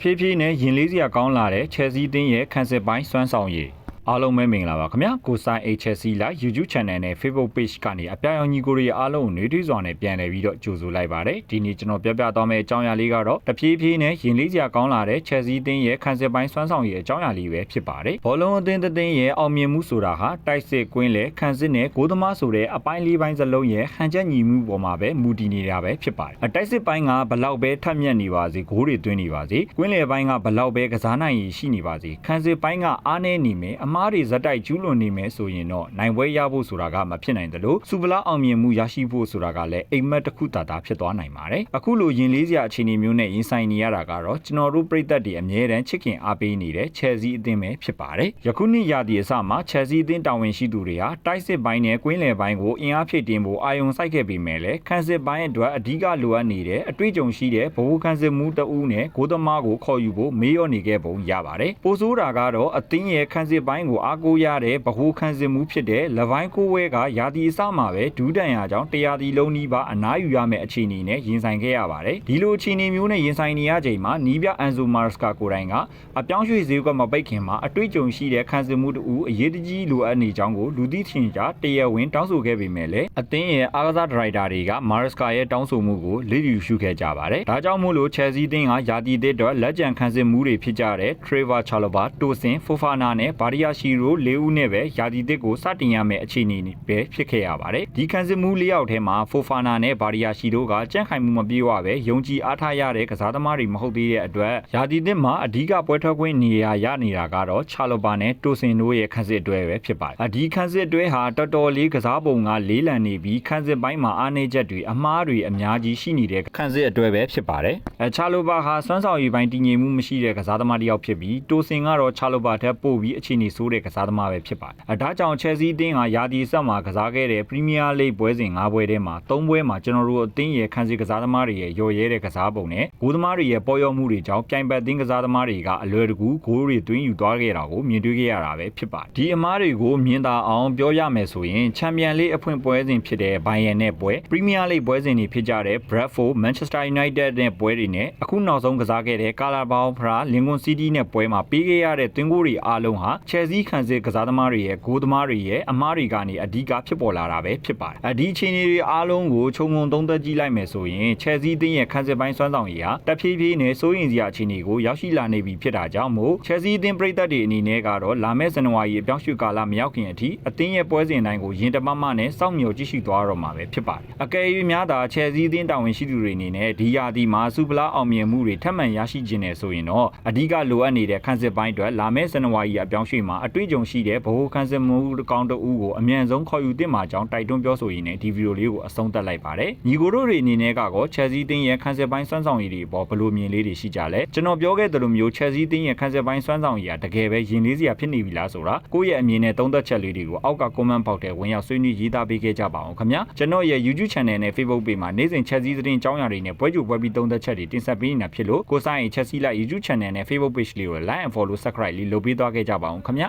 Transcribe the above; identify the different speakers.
Speaker 1: ဖြည်းဖြည်းနဲ့ရင်လေးစရာကောင်းလာတဲ့ Chelsea အသင်းရဲ့ခံစစ်ပိုင်းစွမ်းဆောင်ရည် အားလုံးပဲမင်္ဂလာပါခင်ဗျာကိုဆိုင် HSC လာ YouTube Channel နဲ့ Facebook Page ကနေအပြာရောင်ညီကိုတွေအားလုံးကိုနှွေးထွေးစွာနဲ့ပြန်လည်ပြီးတော့ကြိုဆိုလိုက်ပါတယ်ဒီနေ့ကျွန်တော်ပြပြသွားမယ့်အကြောင်းအရာလေးကတော့တဖြည်းဖြည်းနဲ့ရင်လေးစရာကောင်းလာတဲ့ Chelsea အသင်းရဲ့ခံစစ်ပိုင်းစွမ်းဆောင်ရည်အကြောင်းအရာလေးပဲဖြစ်ပါတယ်ဘောလုံးအသင်းတစ်သင်းရဲ့အောင်မြင်မှုဆိုတာဟာတိုက်စစ်ကွင်းလေခံစစ်နဲ့ဂိုးသမားဆိုတဲ့အပိုင်းလေးပိုင်းစလုံးရဲ့ဟန်ချက်ညီမှုပေါ်မှာပဲမူတည်နေတာပဲဖြစ်ပါတယ်အတိုက်စစ်ပိုင်းကဘလောက်ပဲထက်မြက်နေပါစေဂိုးတွေသွင်းနေပါစေကွင်းလေပိုင်းကဘလောက်ပဲကစားနိုင်ရည်ရှိနေပါစေခံစစ်ပိုင်းကအားနည်းနေမယ်အမားတွေဇက်တိုက်ကျူးလွန်နေမယ်ဆိုရင်တော့နိုင်ပွဲရဖို့ဆိုတာကမဖြစ်နိုင်သလိုစူပလာအောင်မြင်မှုရရှိဖို့ဆိုတာကလည်းအိမ်မက်တစ်ခုတာတာဖြစ်သွားနိုင်ပါတယ်အခုလိုရင်လေးစရာအခြေအနေမျိုးနဲ့ရင်ဆိုင်နေရတာကတော့ကျွန်တော်တို့ပြည်သက်တွေအမြဲတမ်းချစ်ခင်အားပေးနေတဲ့ Chelsea အသင်းပဲဖြစ်ပါတယ်ယခုနှစ်ရာသီအစမှာ Chelsea အသင်းတာဝန်ရှိသူတွေဟာတိုက်စစ်ပိုင်းနဲ့ကွင်းလယ်ပိုင်းကိုအင်အားဖြည့်တင်ဖို့အာရုံစိုက်ခဲ့ပေမဲ့လည်းခန်းစစ်ပိုင်းအတွက်အဓိကလိုအပ်နေတဲ့အတွေ့အကြုံရှိတဲ့ဘဝခန်းစစ်မှုတအူးနဲ့ဂိုးသမားကိုခေါ်ယူဖို့မေးလျော့နေခဲ့ပုံရပါတယ်ပိုဆိုးတာကတော့အသင်းရဲ့ခန်းစစ်ပိုင်းကိုအားကိုးရတဲ့ဗဟိုခန်းစစ်မှုဖြစ်တဲ့လပိုင်းကိုဝဲကရာသီအစမှာပဲဒူးတန်ရကြောင်းတရားသီလုံးနီးပါအနားယူရမယ့်အခြေအနေနဲ့ရင်ဆိုင်ခဲ့ရပါတယ်ဒီလိုအခြေအနေမျိုးနဲ့ရင်ဆိုင်နေရချိန်မှာနီးပြအန်ဇိုမာစကာကိုယ်တိုင်ကအပြောင်းရွှေ့ဈေးကွက်မပိတ်ခင်မှာအတွေ့အကြုံရှိတဲ့ခန်းစစ်မှုတအူးအရေးတကြီးလိုအပ်နေကြောင်းကိုလူသိထင်ကြတရားဝင်တောင်းဆိုခဲ့ပေမဲ့လည်းအသင်းရဲ့အားကစားဒရိုက်တာတွေကမာရစကာရဲ့တောင်းဆိုမှုကိုလစ်လျူရှုခဲ့ကြပါတယ်ဒါကြောင့်မို့လို့ Chelsea အသင်းကယာတီတစ်အတွက်လက်ကျန်ခန်းစစ်မှုတွေဖြစ်ကြတဲ့ Trevor Chalobah, Tosin, Fofana နဲ့ Badia Shiro ၄ဦးနဲ့ပဲယာတီတစ်ကိုစတင်ရမယ့်အခြေအနေပဲဖြစ်ခဲ့ရပါတယ်ဒီခန်းစစ်မှု၄ယောက်ထဲမှာ Fofana နဲ့ Badia Shiro ကကြန့်ခိုင်မှုမပြေဝပဲယုံကြည်အားထားရတဲ့ကစားသမားတွေမဟုတ်သေးတဲ့အတွက်ယာတီတစ်မှာအဓိကပွဲထွက်ခွင့်နေရာရနေတာကတော့ Chalobah နဲ့ Tosin တို့ရဲ့ခန်းစစ်အတွဲပဲဖြစ်ပါတယ်အဒီခန်းစစ်အတွဲဟာတော်တော်လေးကစားပုံကလေးလံနေပြီးခန်းစစ်ပိုင်းမှာအားနည်းချက်တွေအမှားတွေအများကြီးရှိနေတဲ့ခန်းစစ်အတွဲပဲဖြစ်ပါတယ်အဲ Chalobah ဟာစွမ်းဆောင်ရည်ပိုင်းတည်ငြိမ်မှုမရှိတဲ့ကစားသမားတစ်ယောက်ဖြစ်ပြီး Tosin ကတော့ Chalobah ထက်ပိုပြီးအခြေအနေဆိုးတဲ့ကစားသမားပဲဖြစ်ပါတယ်အဲဒါကြောင့် Chelsea အသင်းဟာယာတီဆက်မှာကစားခဲ့တဲ့ Premier League ပွဲစဉ်၅ပွဲထဲမှာ၃ပွဲမှာကျွန်တော်တို့အသင်းရဲ့ခန်းစစ်ကစားသမားတွေရဲ့ရော်ရဲတဲ့ကစားပုံနဲ့ဂိုးသမားတွေရဲ့ပေါ်ရောမှုတွေကြောင့်ပြိုင်ဘက်အသင်းကစားသမားတွေကအလွယ်တကူဂိုးတွေသွင်းယူသွားခဲ့တာကိုမြင်တွေ့ခဲ့ရတာပဲဖြစ်ပါတယ်ဒီအမားတွေကိုမြင်သာအောင်ပြောရမယ်ဆိုရင်ချန်ပီယံလိအဖွင့်ပွဲစဉ်ဖြစ်တဲ့ဘိုင်ယန်နဲ့ပွဲ Premier League ပွဲစဉ်တွေဖြစ်ကြတဲ့ Bradford Manchester United နဲ့ပွဲတွေနဲ့အခုနောက်ဆုံးကစားခဲ့တဲ့ Carabao ဖရာ Lincoln City နဲ့ပွဲမှာပေးခဲ့ရတဲ့သွင်းဂိုးတွေအားလုံးဟာ Chelsea ခံစစ်ကစားသမားတွေရဲ့ဂိုးသမားတွေရဲ့အမားတွေကနေအဓိကဖြစ်ပေါ်လာတာပဲဖြစ်ပါတယ်အဒီအခြေအနေတွေအားလုံးကိုခြုံငုံသုံးသပ်ကြည့်လိုက်မယ်ဆိုရင် Chelsea အသင်းရဲ့ခံစစ်ပိုင်းစွမ်းဆောင်ရည်ဟာတဖြည်းဖြည်းနဲ့စိုးရင်စရာအခြေအနေကိုရောက်ရှိလာနေပြီဖြစ်တာကြောင့်မို့ Chelsea အသင်းပြည်သက်တွေအနေနဲ့ကတော့လာမယ့်ဇန်နဝါရီအပြောင်းရွှေ့ကာလမရောက်ခင်အထိအသင်းရဲ့ပွဲစဉ်တိုင်းကိုရင်တမမနဲ့စောင့်မျှော်ကြည့်ရှုသွားတော့မှာပဲဖြစ်ပါတယ်အကယ်၍များသာ Chelsea အသင်းတာဝန်ရှိသူတွေအနေနဲ့ဒီယာဒီမှာစူပလာအောင်မြင်မှုတွေထပ်မံရရှိခြင်းနဲ့ဆိုရင်တော့အဓိကလိုအပ်နေတဲ့ခန်းစစ်ပိုင်းအတွက်လာမယ့်ဇန်နဝါရီအပြောင်းရွှေ့မှာအတွေ့အကြုံရှိတဲ့ဗဟိုခန်းစစ်မှုအကောင့်တအူးကိုအမြန်ဆုံးခေါ်ယူသင့်မှာကြောင်းတိုက်တွန်းပြောဆိုရင်းနဲ့ဒီဗီဒီယိုလေးကိုအဆုံးသတ်လိုက်ပါတယ်ညီကိုတို့တွေအနေနဲ့ကတော့ Chelsea အသင်းရဲ့ခန်းစစ်ပိုင်းစွမ်းဆောင်ရည်တွေပေါ်ဘယ်လိုမြင်လေးတွေရှိကြလဲကျွန်တော်ပြောခဲ့သလိုမျိုး Chelsea အသင်းရဲ့ခန်းစစ်ပိုင်းစွမ်းဆောင်ရည်ကတကယ်ပဲရင်လေးစရာဖြစ်နေပြီလားဆိုတာကိုယ့်ရဲ့အမြင်နဲ့သုံးသပ်ချက်လေးတွေကိုအောက်က comment box ထဲဝင်ရောက်ဆွေးနွေးရေးသားပေးခဲ့ကြပါအောင်ခင်ဗျာကျွန်တော်ရဲ့ YouTube channel နဲ့ Facebook page မှာနေ့စဉ် Chelsea သတင်းအကြောင်းအရာတွေနဲ့ပွဲကြိုပွဲပြီးသုံးသပ်ချက်တွေတင်ဆက်ပေးနေတာဖြစ်လို့ကိုဆိုင် Chelsea လိုက် YouTube channel နဲ့ Facebook page လေးကို like and follow subscribe လေးလုပ်ပေးသွားခဲ့ကြပါအောင်ခင်ဗျာ